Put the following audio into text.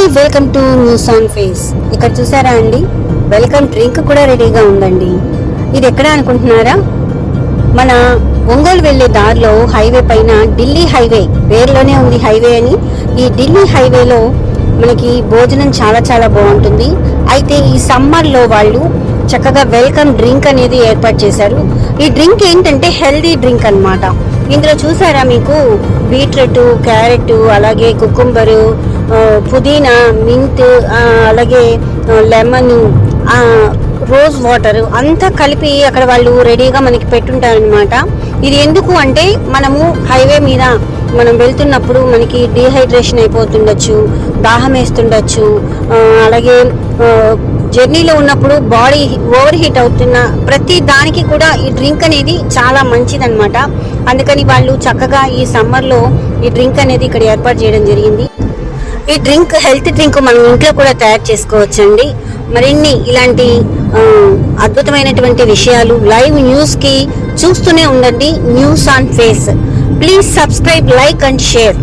Hi welcome to news on face. ఇక్కడ చూసారా అండి? వెల్కమ్ డ్రింక్ కూడా రెడీగా ఉందండి. ఇది ఎక్కడ అనుకుంటున్నారా? మన ఒంగోలు వెళ్ళే దారిలో హైవే పైన ఢిల్లీ హైవే పేరులోనే ఉంది హైవే అని. ఈ ఢిల్లీ హైవేలో మనకి భోజనం చాలా చాలా బాగుంటుంది. అయితే ఈ సమ్మర్లో వాళ్ళు చక్కగా వెల్కమ్ డ్రింక్ అనేది ఏర్పాటు చేశారు. ఈ డ్రింక్ ఏంటంటే హెల్దీ డ్రింక్ అన్నమాట. ఇందులో చూసారా మీకు బీట్రూట్ క్యారెట్ అలాగే కుకుంబరు పుదీనా మింట్ అలాగే లెమన్ రోజ్ వాటర్ అంతా కలిపి అక్కడ వాళ్ళు రెడీగా మనకి పెట్టుంటారనమాట ఇది ఎందుకు అంటే మనము హైవే మీద మనం వెళ్తున్నప్పుడు మనకి డీహైడ్రేషన్ అయిపోతుండొచ్చు దాహం వేస్తుండొచ్చు అలాగే జర్నీలో ఉన్నప్పుడు బాడీ ఓవర్ హీట్ అవుతున్న ప్రతి దానికి కూడా ఈ డ్రింక్ అనేది చాలా మంచిదన్నమాట. అందుకని వాళ్ళు చక్కగా ఈ సమ్మర్లో ఈ డ్రింక్ అనేది ఇక్కడ ఏర్పాటు చేయడం జరిగింది. ఈ డ్రింక్ హెల్త్ డ్రింక్ మనం ఇంట్లో కూడా తయారు చేసుకోవచ్చండి. మరిన్ని ఇలాంటి అద్భుతమైనటువంటి విషయాలు లైవ్ న్యూస్కి చూస్తూనే ఉండండి. News on face. Please subscribe like and share.